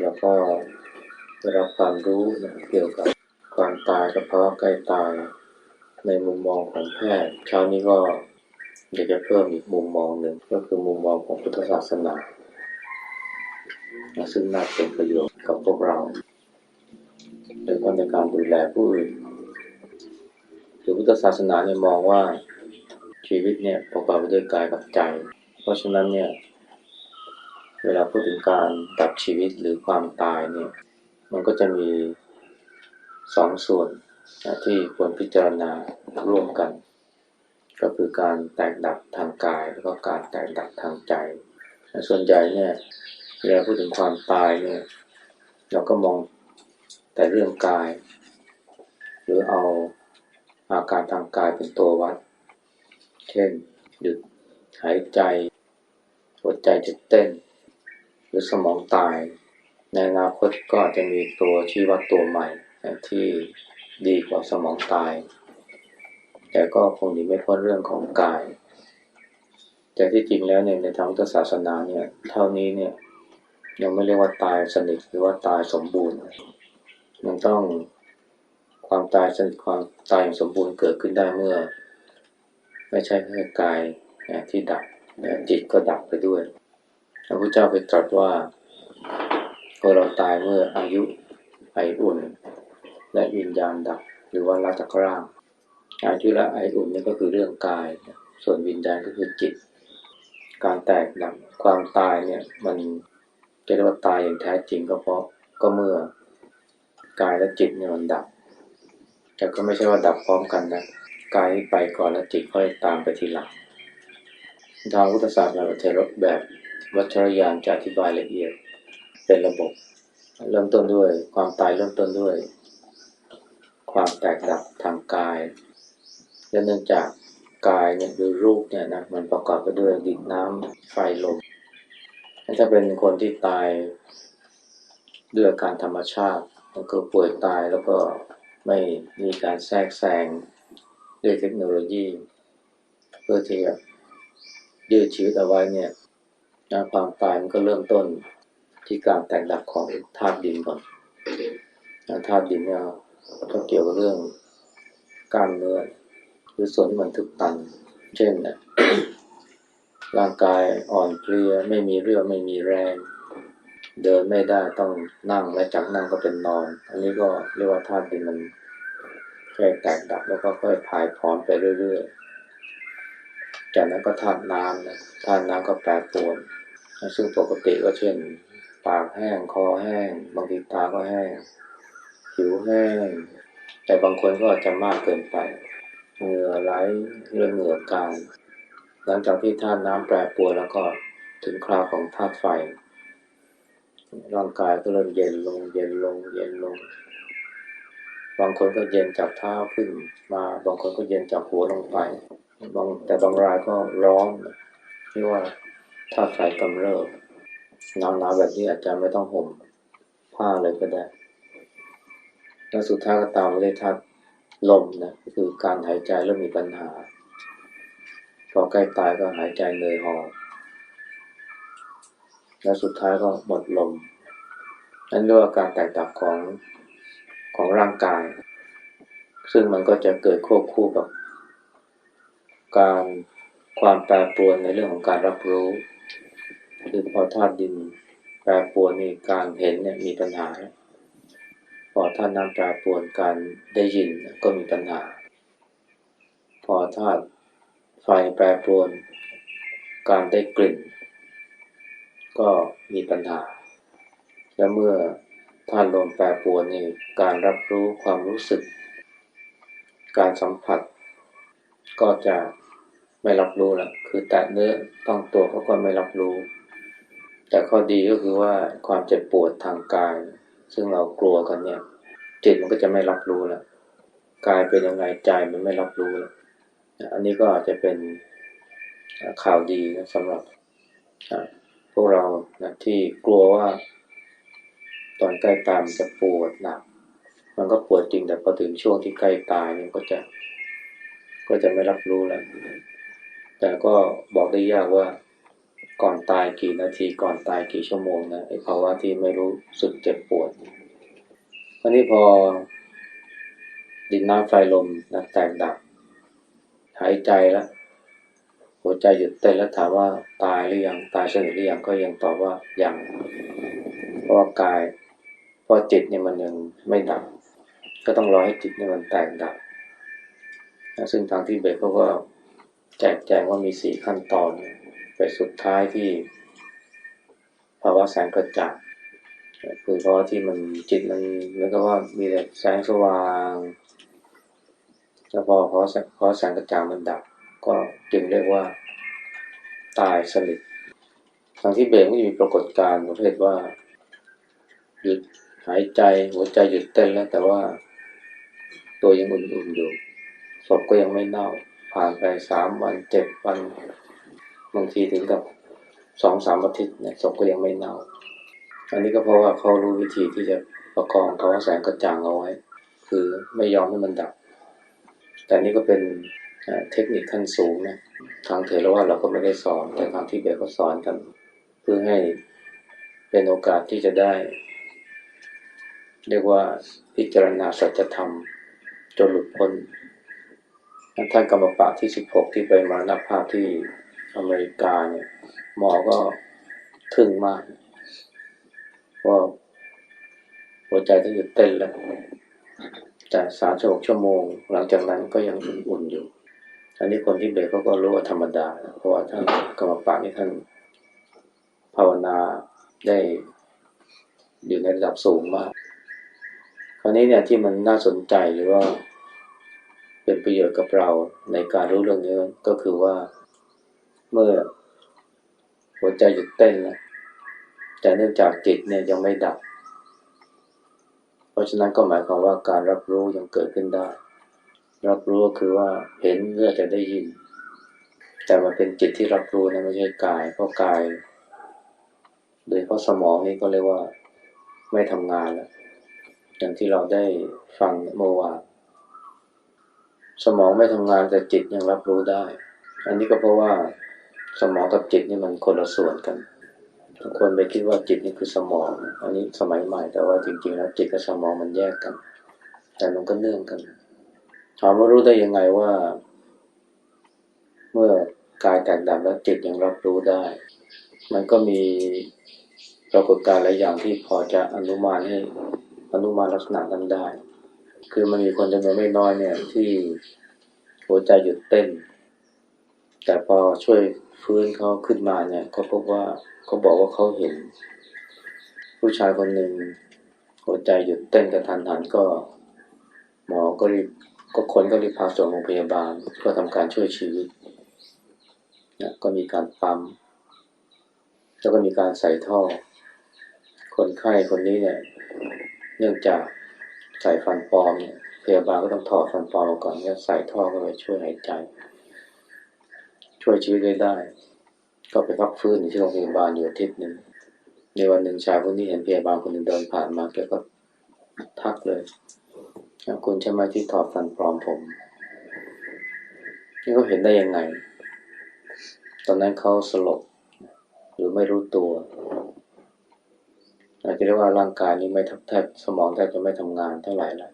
แล้วก็ได้รับความรู้นะเกี่ยวกับความตายกับภาวะใกล้ตายในมุมมองของแพทย์เช้านี้ก็อยากจะเพิ่มอีกมุมมองหนึ่งก็คือมุมมองของพุทธศาสนา ซึ่งน่าเป็นประโยชน์กับพวกเราโดยเฉพาะในการดูแลผู้อื่นคือพุทธศาสนาเนี่ยมองว่าชีวิตเนี่ยประกอบไปด้วยกายกับใจ เพราะฉะนั้นเนี่ย เวลาพูดถึงการดับชีวิตหรือความตายเนี่ย มันก็จะมีสองส่วนนะที่ควรพิจารณาร่วมกัน ก็คือการแตกดับทางกาย แล้วก็การแตกดับทางใจ ส่วนใหญ่เนี่ยเวลาพูดถึงความตายเนี่ยเราก็มองแต่เรื่องกาย หรือเอาอาการทางกายเป็นตัววัด เช่นหยุดหายใจหัวใจจะเต้น หรือสมองตาย ในอนาคตก็อาจจะมีตัวชี้วัดตัวใหม่ที่ดีกว่าสมองตาย แต่ก็คงหนีไม่พ้นเรื่องของกาย แต่ที่จริงแล้วเนี่ยในทางพุทธศาสนาเนี่ยเท่านี้เนี่ยยังไม่เรียกว่าตายสนิทหรือว่าตายสมบูรณ์มันต้องความตายสนิทความตายอย่างสมบูรณ์เกิดขึ้นได้เมื่อ ไม่ใช่แค่กายที่ดับจิตก็ดับไปด้วย พระพุทธเจ้าไปตรัสว่าพอเราตายเมื่ออายุไออุ่น และวิญญาณดับ หรือว่าลาจากร่าง อายุและไออุ่นนี่ก็คือเรื่องกาย ส่วนวิญญาณก็คือจิต การแตกดับความตายเนี่ยมันจะเรียกว่าตายอย่างแท้จริงก็เพราะก็เมื่อกายและจิตเนี่ยมันดับ แต่ก็ไม่ใช่ว่าดับพร้อมกันนะกายไปก่อนแล้วจิตค่อยตามไปทีหลังทางพุทธศาสนาเทรแบบ วัชรยานจะอธิบายละเอียดเป็นระบบ เริ่มต้นด้วย ความตายเริ่มต้นด้วย ความแตกดับทางกายและเนื่องจากกายเนี่ยหรือรูปเนี่ยนะมันประกอบไปด้วยดินน้ำไฟลมถ้าเป็นคนที่ตายด้วยการธรรมชาติก็คือป่วยตายแล้วก็ไม่มีการแทรกแซงด้วยเทคโนโลยี เพื่อที่จะยืดชีวิตเอาไว้เนี่ย ความตายมันก็เริ่มต้นที่การแตกดับของธาตุดินก่อนธาตุดินเนี่ยก็เกี่ยวกับเรื่องกล้ามเนื้อหรือส่วนที่มันถึกตัน เช่นนะร่างกายอ่อนเพลียไม่มีเรี่ยวไม่มีแรง เดินไม่ได้ต้องนั่งและจากนั่งก็เป็นนอน อันนี้ก็เรียกว่าธาตุดินมันค่อยแตกดับแล้วก็ค่อยผายพร้อมไปเรื่อยๆจากนั้นก็ธาตุน้ำนะธาตุน้ำก็แปรปรวน ซึ่งปกติก็เช่น ปากแห้ง คอแห้ง บางทีตาก็แห้ง ผิวแห้ง แต่บางคนก็อาจจะมากเกินไปเหงื่อไหลเรื่องเหงื่อกายหลังจากที่ธาตุน้ำแปรปรวนแล้วก็ถึงคราวของธาตุไฟ ร่างกายก็เริ่มเย็นลง เย็นลง เย็นลง บางคนก็เย็นจากเท้าขึ้นมา บางคนก็เย็นจากหัวลงไปบางแต่บางรายก็ร้อนที่ว่า ธาตุไฟกำเริบหนาวหนาแบบนี้อาจจะไม่ต้องห่มผ้าเลยก็ได้ แล้วสุดท้ายก็ตามมาด้วยธาตุลมนะคือการหายใจเริ่มมีปัญหา พอใกล้ตายก็หายใจเหนื่อยหอบแล้วสุดท้ายก็หมดลม นั่นเรียกว่าการแตกดับของของร่างกาย ซึ่งมันก็จะเกิดควบคู่กับ การความแปรปรวนในเรื่องของการรับรู้ คือพอธาตุดินแปรปรวนนี่การเห็นเนี่ยมีปัญหา พอธาตุน้ำแปรปรวนการได้ยินก็มีปัญหา พอธาตุไฟแปรปรวน การได้กลิ่น ก็มีปัญหา และเมื่อธาตุลมแปรปรวนนี่การรับรู้ความรู้สึก การสัมผัส ก็จะไม่รับรู้ละคือแตะเนื้อต้องตัวเขาก็ไม่รับรู้ แต่ข้อดีก็คือว่าความเจ็บปวดทางกาย ซึ่งเรากลัวกันเนี่ย จิตมันก็จะไม่รับรู้แล้วกายเป็นยังไงใจมันไม่รับรู้แล้วอันนี้ก็อาจจะเป็นข่าวดีนะสำหรับพวกเรานะที่กลัวว่า ตอนใกล้ตายมันจะปวดหนัก มันก็ปวดจริงแต่พอถึงช่วงที่ใกล้ตายเนี่ยก็จะก็จะไม่รับรู้แล้ว แต่ก็บอกได้ยากว่า ก่อนตายกี่นาทีก่อนตายกี่ชั่วโมงนะไอ้ภาวะที่ไม่รู้สึกเจ็บปวดคราวนี้พอดินน้ำไฟลมนะแตกดับ หายใจแล้วหัวใจหยุดเต้นแล้วถามว่าตายหรือยังตายสนิทหรือยังก็ยังตอบว่ายังเพราะกายเพราะจิตเนี่ยมันยังไม่ดับ ก็ต้องรอให้จิตเนี่ยมันแตกดับซึ่งทางที่เบสเขาก็แจกแจงว่ามีสี่ขั้นตอน ไปสุดท้ายที่ภาวะแสงกระจ่างคือเพราะที่มันจิตมันมือนกับว่ามีแต่แสงสว่างแล้วพอพอแสงพอแสงกระจ่างมันดับ ก็จึงเรียกว่า ตายสนิททางที่เบสก็มีปรากฏการณ์ประเภทว่า หยุดหายใจหัวใจหยุดเต้นแล้ว แต่ว่า ตัวยังอุ่นๆอยู่ศพก็ยังไม่เน่า ผ่านไปสามวันเจ็ดวัน บางทีถึงกับสองสามอาทิตย์เนี่ยศพก็ยังไม่เน่า อันนี้ก็เพราะว่าเขารู้วิธีที่จะประคองเขาแสงกระจ่างเอาไว้ คือไม่ยอมให้มันดับ แต่นี่ก็เป็นเทคนิคขั้นสูงนะทางเถรวาทเราก็ไม่ได้สอนแต่ทางที่เบสก็สอนกัน เพื่อให้เป็นโอกาสที่จะได้ เรียกว่าพิจารณาสัจธรรม จนหลุดพ้นท่านกรรมปะที่สิบหกที่ไปมรณภาพที่ อเมริกาเนี่ย หมอก็ทึ่งมากว่าหัวใจที่หยุดเต้นแล้วแต่สามชั่วชั่วโมง หลังจากนั้นก็ยังอุ่นๆอยู่ อันนี้คนที่เบรกเขาก็รู้ว่าธรรมดา เพราะว่าท่านกรรมปะนี่ท่านภาวนาได้อยู่ในระดับสูงมาก คราวนี้เนี่ยที่มันน่าสนใจหรือว่า เป็นประโยชน์กับเราในการรู้เรื่องนี้ก็คือว่า เมื่อหัวใจหยุดเต้นนะแต่เนื่องจากจิตเนี่ยยังไม่ดับ เพราะฉะนั้นก็หมายความว่าการรับรู้ยังเกิดขึ้นได้ รับรู้ก็คือว่าเห็นเมื่อจะได้ยิน แต่มันเป็นจิตที่รับรู้นะไม่ใช่กายเพราะกาย โดยเพราะสมองนี่ก็เรียกว่าไม่ทำงานแล้วอย่างที่เราได้ฟังเมื่อวานสมองไม่ทำงานแต่จิตยังรับรู้ได้ อันนี้ก็เพราะว่า สมองกับจิตนี่มันคนละส่วนกันบางคนไปคิดว่าจิตนี่คือสมอง อันนี้สมัยใหม่แต่ว่าจริงๆแล้วจิตกับสมองมันแยกกัน แต่มันก็เนื่องกันถามว่ารู้ได้ยังไงว่า เมื่อกายแตกดับแล้วจิตยังรับรู้ได้ มันก็มีปรากฏการณ์หลายอย่างที่พอจะอนุมานให้อนุมานลักษณะนั้นได้ คือมันมีคนจำนวนไม่น้อยเนี่ยที่หัวใจหยุดเต้น แต่พอช่วย ฟื้นเขาขึ้นมาเนี่ยเขาพบว่าเขาบอกว่าเขาเห็น ผู้ชายคนหนึ่งหัวใจหยุดเต้นกระทันหันก็ หมอก็รีบก็คนก็รีบพาส่งโรงพยาบาลเพื่อทำการช่วยชีวิตนะก็มีการปั๊มแล้วก็มีการใส่ท่อ คนไข้คนนี้เนี่ย เนื่องจากใส่ฟันปลอมเนี่ยพยาบาลก็ต้องถอดฟันปลอมออกก่อนแล้วใส่ท่อเข้าไปช่วยหายใจ ช่วยชีวิตได้ได้ ก็ไปพักฟื้นที่โรงพยาบาลอยู่อาทิตย์หนึ่งในวันหนึ่งชายคนนี้เห็นพยาบาลคนหนึ่งเดินผ่านมาแกก็ทักเลยคุณใช่ไหมที่ถอดฟันปลอมผมนี่เขาเห็นได้ยังไง ตอนนั้นเขาสลบหรือไม่รู้ตัวอาจจะเรียกว่าร่างกายนี้ไม่ทับแทบสมองแทบจะไม่ทำงานเท่าไหร่แล้ว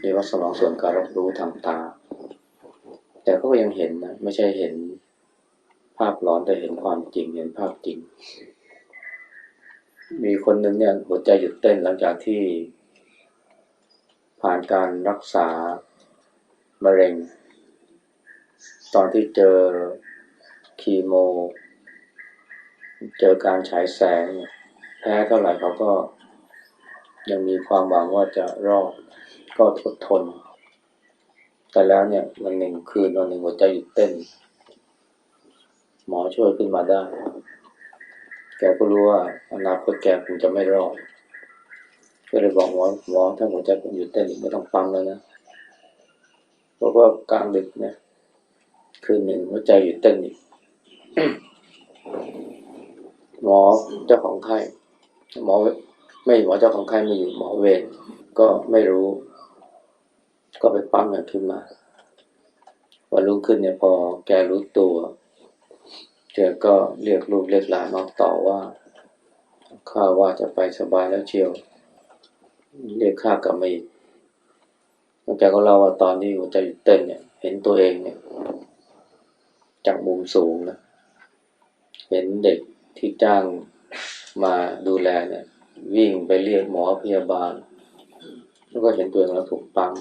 เรียกว่าสมองส่วนการรับรู้ทางตา แต่เขาก็ยังเห็นนะ ไม่ใช่เห็น ภาพหลอนแต่เห็นความจริงเห็นภาพจริง มีคนหนึ่งเนี่ยหัวใจหยุดเต้นหลังจากที่ ผ่านการรักษามะเร็ง ตอนที่เจอคีโม เจอการฉายแสง แพ้เท่าไหร่เขาก็ ยังมีความหวังว่าจะรอดก็อดทน แต่แล้วเนี่ยวันหนึ่งคืนวันหนึ่งหัวใจหยุดเต้น หมอช่วยขึ้นมาได้ แกก็รู้ว่าอนาคตแกคงจะไม่รอด ก็เลยบอกหมอหมอถ้าหัวใจหยุดเต้นไม่ต้องฟังแล้วนะบอกว่ากลางดึกเนี่ยคืนหนึ่งหัวใจหยุดเต้นอีกหมอเจ้าของไข้หมอไม่หมอเจ้าของไข้ไม่อยู่หมอเวรก็ไม่รู้ ก็ไปปั๊มมันขึ้นมาวันรุ่งขึ้นเนี่ยพอแกรู้ตัว แกก็เรียกลูกเรียกหลานมาต่อว่า ข้าว่าจะไปสบายแล้วเชียว เรียกข้ากลับมาอีกแล้วแกก็เล่าว่าตอนที่หัวใจหยุดเต้นเนี่ย เห็นตัวเองเนี่ย จากมุมสูงนะ เห็นเด็กที่จ้างมาดูแลเนี่ย วิ่งไปเรียกหมอพยาบาล แล้วก็เห็นตัวเองแล้วถูกปั๊ม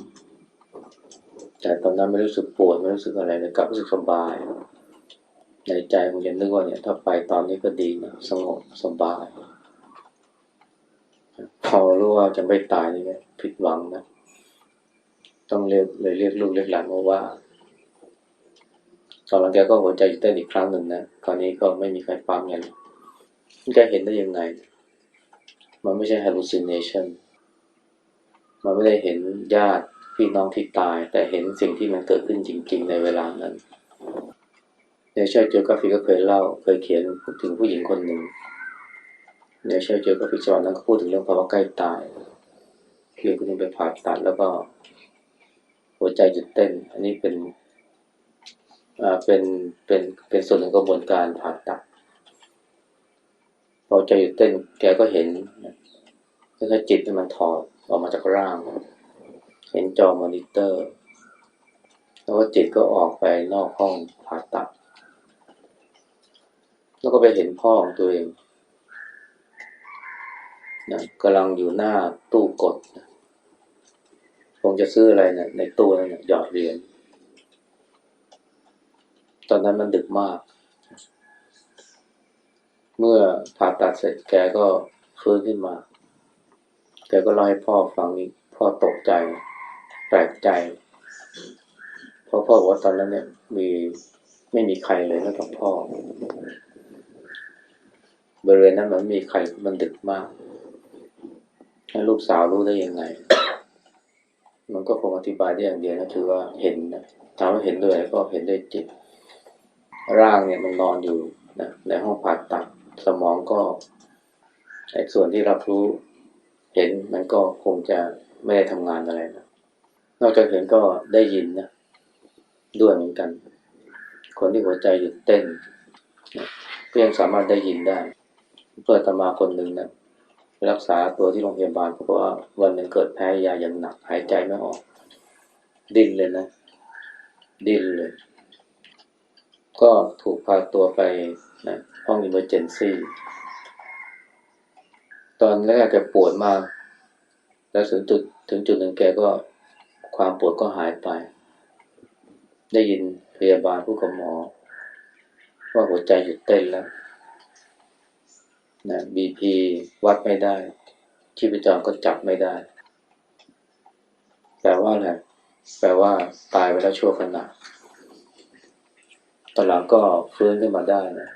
แต่ตอนนั้นไม่รู้สึกปวดไม่รู้สึกอะไรเลยกลับรู้สึกสบาย ในใจคงจะนึกว่าเนี่ยถ้าไปตอนนี้ก็ดีนะสงบสบาย พอรู้ว่าจะไม่ตายนี่ผิดหวังนะ ต้องเรียกเลยเรียกลูกเรียกหลานมาว่าตอนหลังแกก็หัวใจหยุดเต้นอีกครั้งหนึ่งนะคราวนี้ก็ไม่มีใครปั๊มแกเลยแกเห็นได้ยังไง มันไม่ใช่ hallucination มันไม่ได้เห็นญาติพี่น้องที่ตาย แต่เห็นสิ่งที่มันเกิดขึ้นจริง ๆ ในเวลานั้น เนเชอร์เจอกราฟิกก็เคยเล่า เคยเขียนถึงผู้หญิงคนหนึ่งเนเชอร์เจอกราฟิกจอนนั้นก็พูดถึงเรื่องภาวะใกล้ตายคือคุณไปผ่าตัดแล้วก็หัวใจหยุดเต้น อันนี้เป็นอ่าเป็นเป็นเป็นส่วนหนึ่งกระบวนการผ่าตัดพอใจหยุดเต้นแกก็เห็นแล้วจิตมันถอดออกมาจากร่าง เห็นจอมอนิเตอร์ แล้วก็จิตก็ออกไปนอกห้องผ่าตัด แล้วก็ไปเห็นพ่อของตัวเองนะกำลังอยู่หน้าตู้กดนะคงจะซื้ออะไรเนะี่ยในตู้นั่นนะหยอดเหรียญตอนนั้นมันดึกมาก เมื่อผ่าตัดเสร็จแกก็ฟื้นขึ้นมา แกก็เล่าให้พ่อฟังนี้พ่อตกใจ แปลกใจ เพราะพ่อบอกว่าตอนนั้นเนี่ยมีไม่มีใครเลยนอกจากพ่อ บริเวณนั้นมันม่มีใครมันดึกมากให้ลูกสาวรู้ได้ยังไง มันก็คงอธิบายได้อย่างเดียวนะคือว่าเห็นนะถามว่าเห็นด้วยก็เห็นด้วยจิต ร่างเนี่ยมันนอนอยู่นะในห้องผ่าตัดสมองก็ไอ้ส่วนที่รับรู้เห็นมันก็คงจะไม่ได้ทำงานอะไรนะนอกจากเห็นก็ได้ยินนะด้วยเหมือนกัน คนที่หัวใจหยุดเต้นนะก็ยังสามารถได้ยินได้ เพื่อตมาคนหนึ่งนะรักษาตัวที่โรงพยาบาลเพราะว่าวันหนึ่งเกิดแพ้ยาอย่างหนักหายใจไม่ออก ดิ้นเลยนะ ดิ้นเลย ก็ถูกพาตัวไปนะห้องอิมเมอร์เจนซี่ตอนแรกแกปวดมาก แล้วถึงจุดถึงจุดหนึ่งแกก็ความปวดก็หายไป ได้ยินพยาบาลผู้กับหมอ ว่าหัวใจหยุดเต้นแล้ว นะบีพีวัดไม่ได้ ชีพจรก็จับไม่ได้ แปลว่าอะไรแปลว่าตายไปแล้วชั่วขณะตอนหลังก็ฟื้นขึ้นมาได้นะ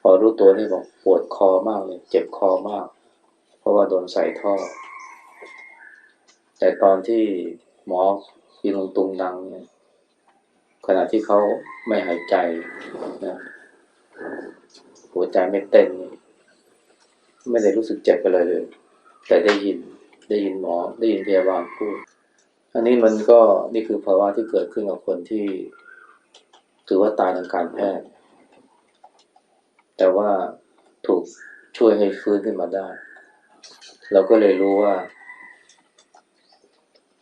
พอรู้ตัวนี่บอกปวดคอมากเลยเจ็บคอมาก เพราะว่าโดนใส่ท่อ แต่ตอนที่หมอพีลงตุงนังเนี่ยขณะที่เขาไม่หายใจนะหัวใจไม่เต้น ไม่ได้รู้สึกเจ็บอะไรเลย แต่ได้ยินได้ยินหมอ ได้ยินพยาบาลพูดอันนี้มันก็นี่คือภาวะที่เกิดขึ้นกับคนที่ ถือว่าตายทางการแพทย์ แต่ว่าถูกช่วยให้ฟื้นขึ้นมาได้ เราก็เลยรู้ว่า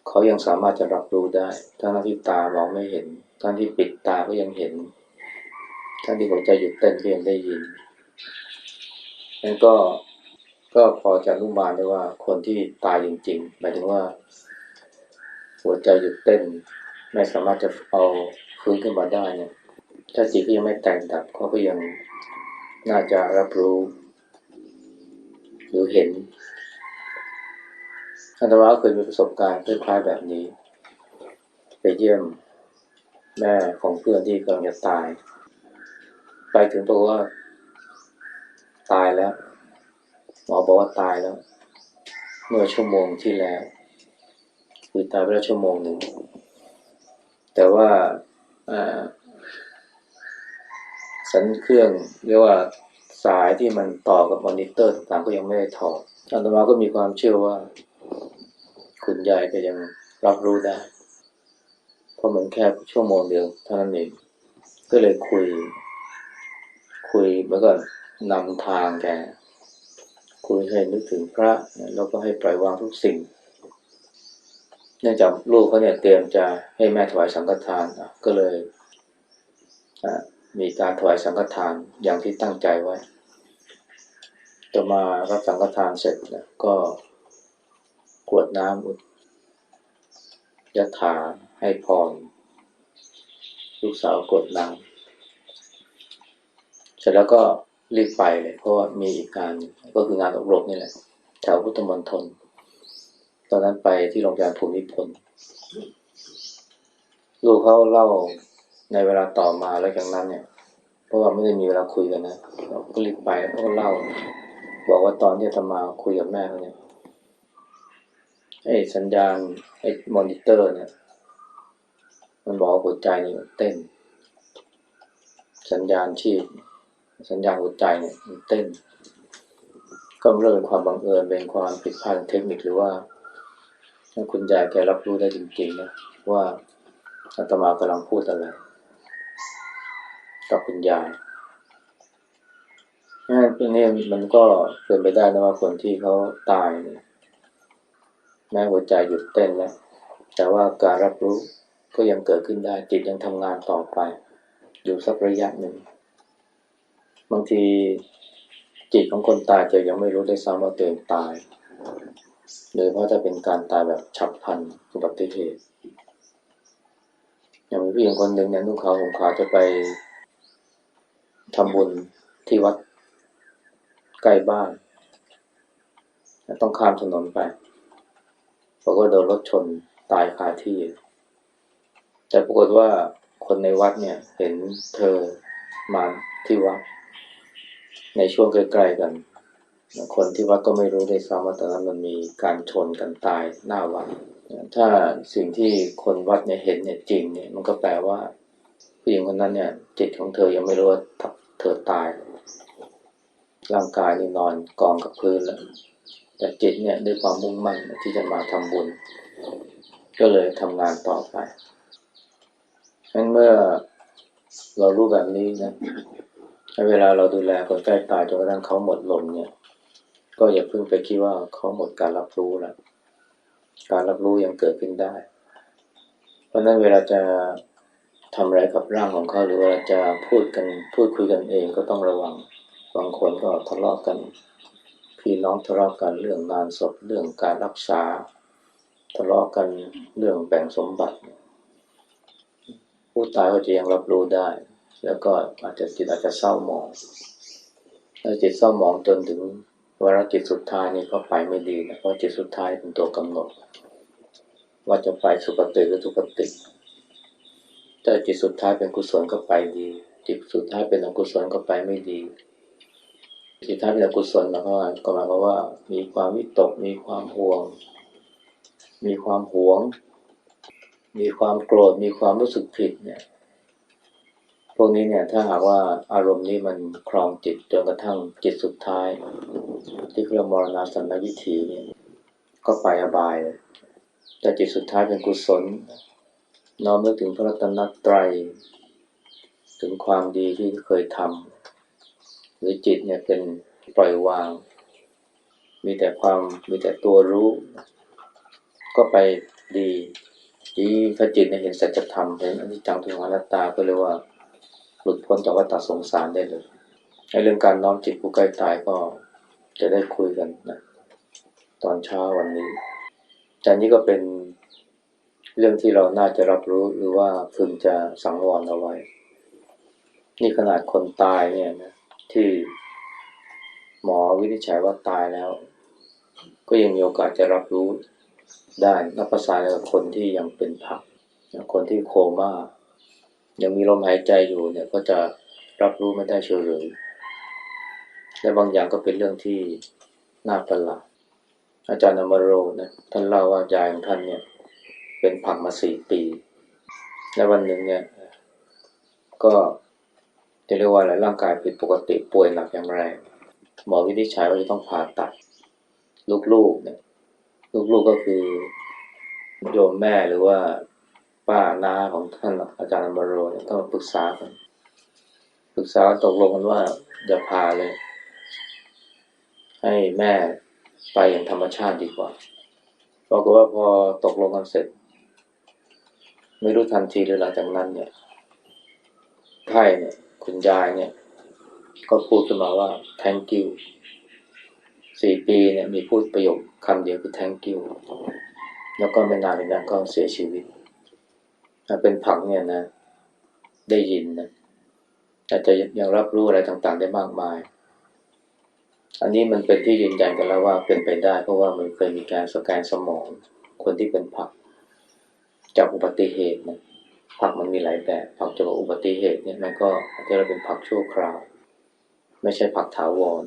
เขายังสามารถจะรับรู้ได้ ทั้งที่ตามองไม่เห็น ทั้งที่ปิดตาก็ยังเห็น ทั้งที่หัวใจหยุดเต้นก็ยังได้ยินนั่นก็ ก็พอจะรู้มาได้ว่าคนที่ตายจริงๆหมายถึงว่า หัวใจหยุดเต้น ไม่สามารถจะเอาฟื้นขึ้นมาได้เนี่ยถ้าจิตก็ยังไม่แต่งดับเขาก็ยังน่าจะรับรู้ หรือเห็นอันตราเคยมีประสบการณ์คล้ายๆแบบนี้ ไปเยี่ยมแม่ของเพื่อนที่กำลังจะตาย ไปถึงตัวว่า ตายแล้ว หมอบอกว่าตายแล้ว เมื่อชั่วโมงที่แล้ว คือตายไปแล้วชั่วโมงหนึ่ง แต่ว่าสัญเครื่องเรียกว่าสายที่มันต่อกับมอนิเตอร์ต่างก็ยังไม่ได้ถอดอัตมาก็มีความเชื่อว่า คุณยายก็ยังรับรู้ได้ เพราะเหมือนแค่ชั่วโมงเดียวเท่านั้นเอง ก็เลยคุย คุยแล้วก็นำทางแก คุยให้นึกถึงพระแล้วก็ให้ปล่อยวางทุกสิ่ง เนื่องจากลูกเขาเนี่ยเตรียมจะให้แม่ถวายสังฆทานก็เลยมีการถวายสังฆทานอย่างที่ตั้งใจไว้ต่อมารับสังฆทานเสร็จนะก็กวดน้ำอุดยถาให้พรลูกสาวกดน้ำเสร็จแล้วก็ รีบไปเลย เพราะว่ามีอีกงานก็คืองานอบรมนี่แหละ แถวพุทธมณฑลตอนนั้นไปที่โรงพยาบาลภูมิพลลูกเขาเล่าในเวลาต่อมาแล้วจากนั้นเนี่ย เพราะว่าไม่ได้มีเวลาคุยกันนะเราก็รีบไปแล้วก็เล่า บอกว่าตอนที่อาตมาคุยกับแม่เขาเนี่ยไอ้สัญญาณไอ้มอนิเตอร์เนี่ย มันบอกหัวใจนี่มันเต้น สัญญาณชีพ สัญญาณหัวใจเนี่ยมันเต้น ก็ไม่รู้เป็นความบังเอิญเป็นความผิดพลาดเทคนิคหรือว่าถ้าคุณยายแกรับรู้ได้จริงๆนะว่าอาตมากำลังพูดอะไรกับคุณยายนี่นี่มันก็เป็นไปได้นะว่าคนที่เขาตายเนี่ยแม้หัวใจหยุดเต้นแล้วแต่ว่าการรับรู้ก็ยังเกิดขึ้นได้จิตยังทำงานต่อไป อยู่สักระยะหนึ่ง บางทีจิตของคนตายจะยังไม่รู้ได้ซ้ำว่าตัวเองตายโดยเพราะถ้าเป็นการตายแบบฉับพลันอุบัติเหตุ อย่างมีผู้หญิงคนหนึ่งเนี่ยนุ่งขาวห่มขาวจะไปทำบุญที่วัดใกล้บ้าน ต้องข้ามถนนไปปรากฏโดนรถชนตายคาที่ แต่ปรากฏว่าคนในวัดเนี่ยเห็นเธอมาที่วัด ในช่วงใกล้ๆกัน คนที่วัดก็ไม่รู้ได้ซ้ำว่าตอนนั้นมันมีการชนกันตายหน้าวัดถ้าสิ่งที่คนวัดเนี่ยเห็นเนี่ยจริงเนี่ยมันก็แปลว่าผู้หญิงคนนั้นเนี่ยจิตของเธอยังไม่รู้ว่าเธอตายร่างกายนี่นอนกองกับพื้นแล้ว แต่จิตเนี่ยด้วยความมุ่งมั่นที่จะมาทำบุญ ก็เลยทำงานต่อไปงั้นเมื่อเรารู้แบบนี้นะ เวลาเราดูแลคนใกล้ตายจนกระทั่งเขาหมดลมเนี่ย ก็อย่าเพิ่งไปคิดว่าเขาหมดการรับรู้แล้วการรับรู้ยังเกิดขึ้นได้ เพราะนั้นเวลาจะทำอะไรกับร่างของเขาหรือว่าจะพูดกันพูดคุยกันเองก็ต้องระวังบางคนก็ทะเลาะกัน พี่น้องทะเลาะกันเรื่องงานศพเรื่องการรักษา ทะเลาะกันเรื่องแบ่งสมบัติ ผู้ตายก็จะยังรับรู้ได้ แล้วก็อาจจะจิตอาจจะเศร้าหมองถ้าจิตเศร้าหมองจนถึงวาระจิตสุดท้ายนี่ก็ไปไม่ดีนะเพราะจิตสุดท้ายเป็นตัวกำหนด ว่าจะไปสุคติหรือทุกติแต่จิตสุดท้ายเป็นกุศลก็ไปดี จิตสุดท้ายเป็นอกุศลก็ไปไม่ดี จิตท้ายเป็นอกุศลแล้วก็ก็หมายความว่ามีความวิตก มีความห่วง มีความหวง มีความโกรธมีความรู้สึกผิดเนี่ย พวกนี้เนี่ยถ้าหากว่าอารมณ์นี้มันครองจิตจนกระทั่งจิตสุดท้าย ที่เรียกมรณาสันวิถีเนี่ยก็ไปอบาย แต่จิตสุดท้ายเป็นกุศล น้อมนึกถึงพระรัตนตรัย ถึงความดีที่เคยทำหรือจิตเนี่ยเป็นปล่อยวาง มีแต่ความมีแต่ตัวรู้ ก็ไปดีที่ถ้าจิตเนี่ยเห็นสัจธรรมเห็นอนิจจังทุกขังอนัตตาก็เรียกว่า หลุดพ้นจากวัฏสงสารได้เลยในเรื่องการน้อมจิตผู้ใกล้ตายก็จะได้คุยกันนะตอนเช้าวันนี้ แต่นี้ก็เป็นเรื่องที่เราน่าจะรับรู้หรือว่าพึงจะสังวรเอาไว้ นี่ขนาดคนตายเนี่ยนะที่หมอวินิจฉัยว่าตายแล้ว ก็ยังมีโอกาสจะรับรู้ได้นับภาษากับคนที่ยังเป็นผักคนที่โคม่า ยังมีลมหายใจอยู่เนี่ยก็จะรับรู้ไม่ได้เฉยเลยและบางอย่างก็เป็นเรื่องที่น่าประหลาดอาจารย์อมโรนะท่านเล่าว่ายายของท่านเนี่ย เป็นผักมาสี่ปี และวันหนึ่งเนี่ย ก็จะเรียกว่าอะไรร่างกายผิดปกติป่วยหนักอย่างแรหมอวินิจฉัยว่าจะต้องผ่าตัด ลูกๆเนี่ย ลูกๆก็คือโยมแม่หรือว่า ป้าน้าของท่านอาจารย์มโรเนี่ยต้องมาปรึกษากันปรึกษาตกลงกันว่าอย่าพาเลย ให้แม่ไปอย่างธรรมชาติดีกว่าปรากฏว่าพอตกลงกันเสร็จ ไม่รู้ทันทีหรือหลังจากนั้นเนี่ยไทยเนี่ยคุณยายเนี่ย ก็พูดขึ้นมาว่า thank you สี่ปีเนี่ยมีพูดประโยคคำเดียวคือ thank you แล้วก็ไม่นานเป็นนั้นก็เสียชีวิต เป็นผักเนี่ยนะ ได้ยินนะอาจจะยังรับรู้อะไรต่างๆ ได้มากมาย อันนี้มันเป็นที่ยืนยันกันแล้วว่าเป็นไปได้ เพราะว่ามันเคยมีการสแกนสมอง คนที่เป็นผัก จากอุบัติเหตุนะผักมันมีหลายแบบผักจากอุบัติเหตุเนี่ยมันก็อาจจะเป็นผักชั่วคราว ไม่ใช่ผักถาวร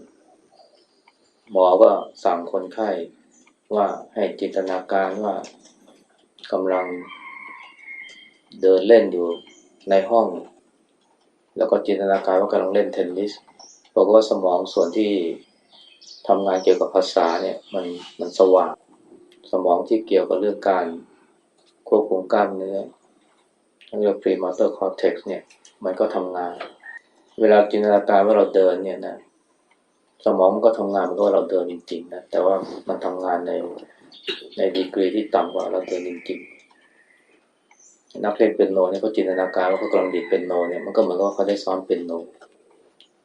หมอก็สั่งคนไข้ว่าให้จินตนาการว่ากำลัง เดินเล่นอยู่ในห้อง แล้วก็จินตนาการว่ากำลังเล่นเทนนิสบอกว่าสมองส่วนที่ทำงานเกี่ยวกับภาษาเนี่ยมันมันสว่าง สมองที่เกี่ยวกับเรื่องการควบคุมกล้ามเนื้อเรียกว่า premotor cortex เนี่ยมันก็ทำงาน เวลาจินตนาการว่าเราเดินเนี่ยนะสมองมันก็ทำงานมันก็ว่าเราเดินจริงๆนะแต่ว่ามันทำงานในในดีกรีที่ต่ำกว่าเราเดินจริงๆ นักเล่นเปียโนเนี่ยเขาจินตนาการว่าเขากำลังดีดเปียโนเนี่ยมันก็เหมือนกับเขาได้ซ้อมเปียโน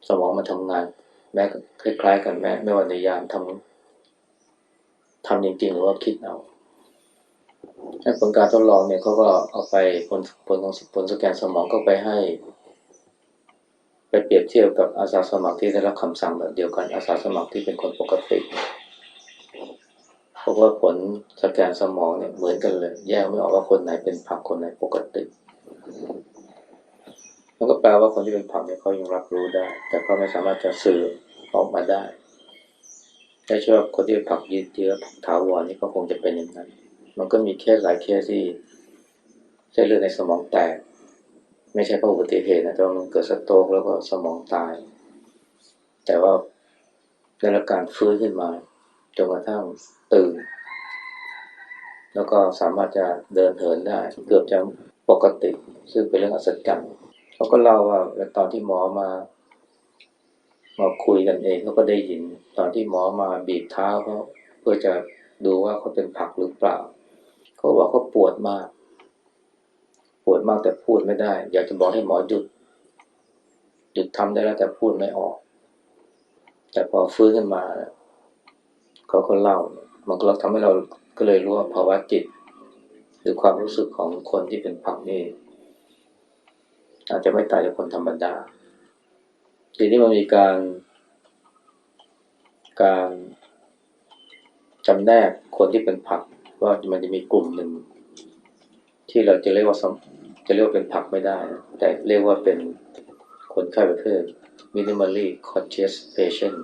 สมองมันทำงาน แม้คล้าย ๆ กันแม้ไม่ว่าในยามทำทำจริงๆหรือว่าคิดเอาผลการทดลองเนี่ยเขาก็เอาไปผลผลของผลสแกนสมองก็ไปให้ ไปเปรียบเทียบกับอาสาสมัครที่ได้รับคำสั่งแบบเดียวกันอาสาสมัครที่เป็นคนปกติ พราะว่าผลสแกนสมองเนี่ยเหมือนกันเลย แยกไม่ออกว่าคนไหนเป็นผักคนไหนปกติมันก็แปลว่าคนที่เป็นผักเนี่ยเขายังรับรู้ได้ แต่เขาไม่สามารถจะสื่อออกมาได้ถ้าเชื่อคนที่เป็นผักยืดเยื้อผักถาวรนี่ก็คงจะเป็นอย่างนั้น มันก็มีเคสหลายเคสที่เส้นเลือดในสมองแตก ไม่ใช่เพราะอุบัติเหตุนะแต่มันเกิดสโตรกแล้วก็สมองตาย แต่ว่าได้รับการฟื้นขึ้นมาจนกระทั่ง ตื่น แล้วก็สามารถจะเดินเหินได้ เกือบจะปกติ ซึ่งเป็นเรื่องอัศจรรย์เขาก็เล่าว่าตอนที่หมอมามาคุยกันเองเขาก็ได้ยิน ตอนที่หมอมาบีบเท้าเขาเพื่อจะดูว่าเขาเป็นผักหรือเปล่า เขาบอกเขาปวดมาก ปวดมากแต่พูดไม่ได้ อยากจะบอกให้หมอหยุดหยุดทำได้แล้วแต่พูดไม่ออก แต่พอฟื้นขึ้นมา เขาก็เล่า มันก็ทำให้เราก็เลยรู้ว่าภาวะจิต หรือความรู้สึกของคนที่เป็นผักนี่อาจจะไม่ตายจากคนธรรมดาทีนี้มันมีการ การจำแนกคนที่เป็นผัก ว่ามันจะมีกลุ่มหนึ่ง ที่เราจะเรียกว่าจะเรียกว่าเป็นผักไม่ได้ แต่เรียกว่าเป็นคนไข้ประเภท minimally conscious patient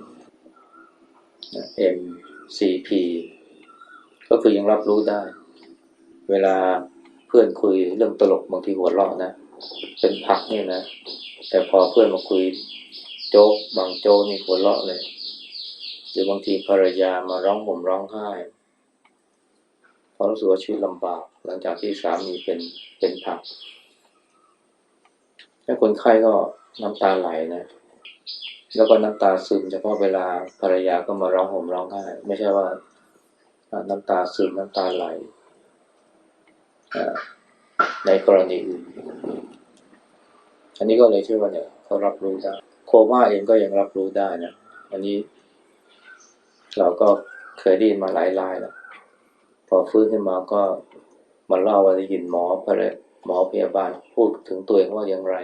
MCP ก็คือยังรับรู้ได้ เวลาเพื่อนคุยเรื่องตลกบางทีหัวเราะนะ เป็นผักเนี่ยนะ แต่พอเพื่อนมาคุยโจ๊กบางโจ๊กนี่หัวเราะเลยหรือบางทีภรรยามาร้องห่มร้องไห้เพราะรู้สึกว่าชีวิตลำบาก หลังจากที่สามีเป็นเป็นผักถ้าคนไข้ก็น้ำตาไหลนะ แล้วก็น้ำตาซึมเฉพาะเวลาภรรยาก็มาร้องห่มร้องไห้ไม่ใช่ว่าน้ำตาซึมน้ำตาไหลในกรณีอื่นอันนี้ก็เลยเชื่อว่าเนี่ยเขารับรู้ได้โคม่าเองก็ยังรับรู้ได้นะอันนี้ เราก็เคยได้ยินมาหลายรายแล้วพอฟื้นขึ้นมาก็มาเล่าว่าได้ยินหมอพยหมอพยาบาลพูดถึงตัวเองว่าอย่างไร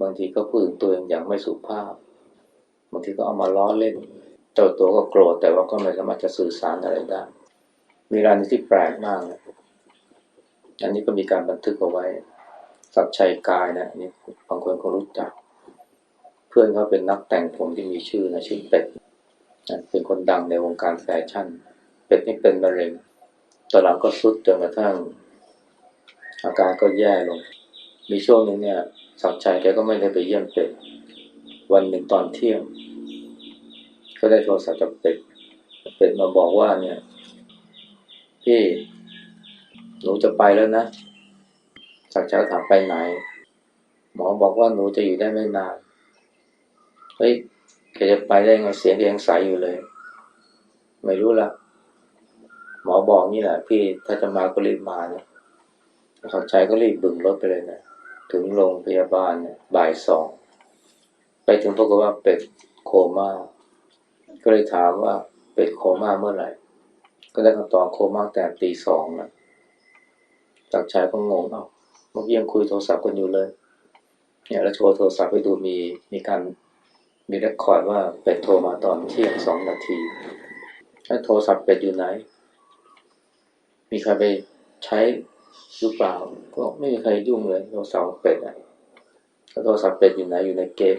บางทีก็พูดถึงตัวเองอย่างไม่สุภาพ บางทีก็เอามาล้อเล่น เจ้าตัวก็โกรธแต่ว่าก็ไม่สามารถจะสื่อสารอะไรได้ มีรายที่แปลกมากนะอันนี้ก็มีการบันทึกเอาไว้ สักชัยกายนะนี่บางคนก็รู้จัก เพื่อนเขาเป็นนักแต่งผมที่มีชื่อนะชื่อเป็ดเป็นคนดังในวงการแฟชั่น เป็ดนี่เป็นมะเร็งตอนหลังก็สุดจนกระทั่ง อาการก็แย่ลง มีช่วงนึงเนี่ยสักชัยแกก็ไม่ได้ไปเยี่ยมเป็ด วันหนึ่งตอนเที่ยง ก็ได้โทรศัพท์จากเป็ดเป็ดมาบอกว่าเนี่ยพี่หนูจะไปแล้วนะสักชัยถามไปไหน หมอบอกว่าหนูจะอยู่ได้ไม่นานเฮ้ยแกจะไปได้ไงเสียงยังใสอยู่เลย ไม่รู้ละหมอบอกนี่แหละ พี่ถ้าจะมาก็รีบมาเนะขับใจก็รีบบึงรถไปเลยนะถึงโรงพยาบาลเนี่ยบ่ายสอง ไปถึงพบว่าเป็ดโคม่าก็เลยถามว่าเป็ดโคม่าเมื่อไหร่ ก็ได้คำตอบโคม่าแต่ตีสองนะจากชายก็งงเอ้าเมื่อกี้ยังคุยโทรศัพท์กันอยู่เลย เนี่ยแล้วโชว์โทรศัพท์ให้ดูมีมีการมีเรคคอร์ดว่าเป็ดโทรมาตอนเที่ยงสองนาทีแล้วโทรศัพท์เป็ดอยู่ไหน มีใครไปใช้หรือเปล่า ก็ไม่มีใครยุ่งเลยโทรศัพท์เป็ดอะแล้วโทรศัพท์เป็ดอยู่ไหนอยู่ในเกม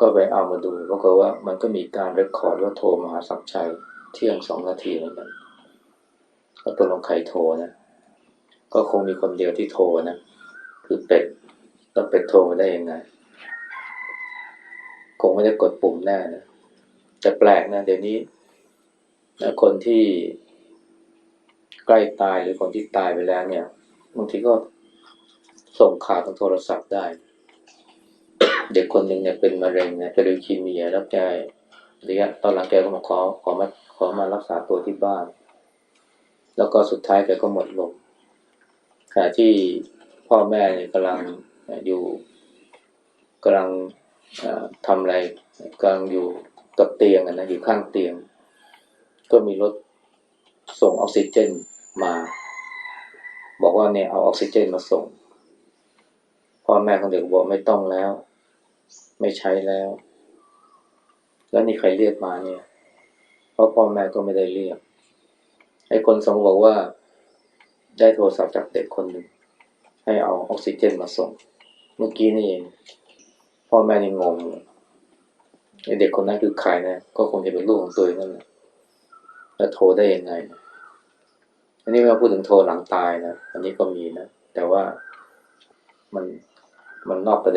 ก็ไปเอามาดูปรากฏว่ามันก็มีการเรคคอร์ดว่าโทรมาหาสักชัยเที่ยงสองนาทีเหมือนกันแล้วตัวลงใครโทรนะ ก็คงมีคนเดียวที่โทรนะ คือเป็ดแล้วเป็ดโทรมาได้ยังไง คงไม่ได้กดปุ่มแน่นะแต่แปลกนะเดี๋ยวนี้นคนที่ใกล้ตายหรือคนที่ตายไปแล้วเนี่ยบางทีก็ส่งข่าวทางโทรศัพท์ได้ ด็กคนหนึ่งเนี่ยเป็นมะเร็งนะเป็นลิวคีเมียแล้วแกระยะตอนหลังแกก็มาขอขอมาขอมารักษาตัวที่บ้าน แล้วก็สุดท้ายแกก็หมดลมขณะที่พ่อแม่เนี่ยกำลังอยู่กำลังทำอะไรกำลังอยู่กับเตียงนะอยู่ข้างเตียง ก็มีรถส่งออกซิเจนมา บอกว่าเนี่ยเอาออกซิเจนมาส่ง พ่อแม่ของเด็กบอกไม่ต้องแล้ว ไม่ใช้แล้ว แล้วนี่ใครเรียกมาเนี่ย เพราะพ่อแม่ก็ไม่ได้เรียก ไอ้คนส่งบอกว่า ได้โทรศัพท์จากเด็กคนหนึ่ง ให้เอาออกซิเจนมาส่ง เมื่อกี้นี่เอง พ่อแม่นี่งงเลยไอ้เด็กคนนั้นคือใครนะ ก็คงจะเป็นลูกของตัวเองนั่นแหละแล้วโทรได้ยังไง อันนี้ไม่ต้พูดถึงโทรหลังตายนะ อันนี้ก็มีนะ แต่ว่ามันมันนอกประเด็น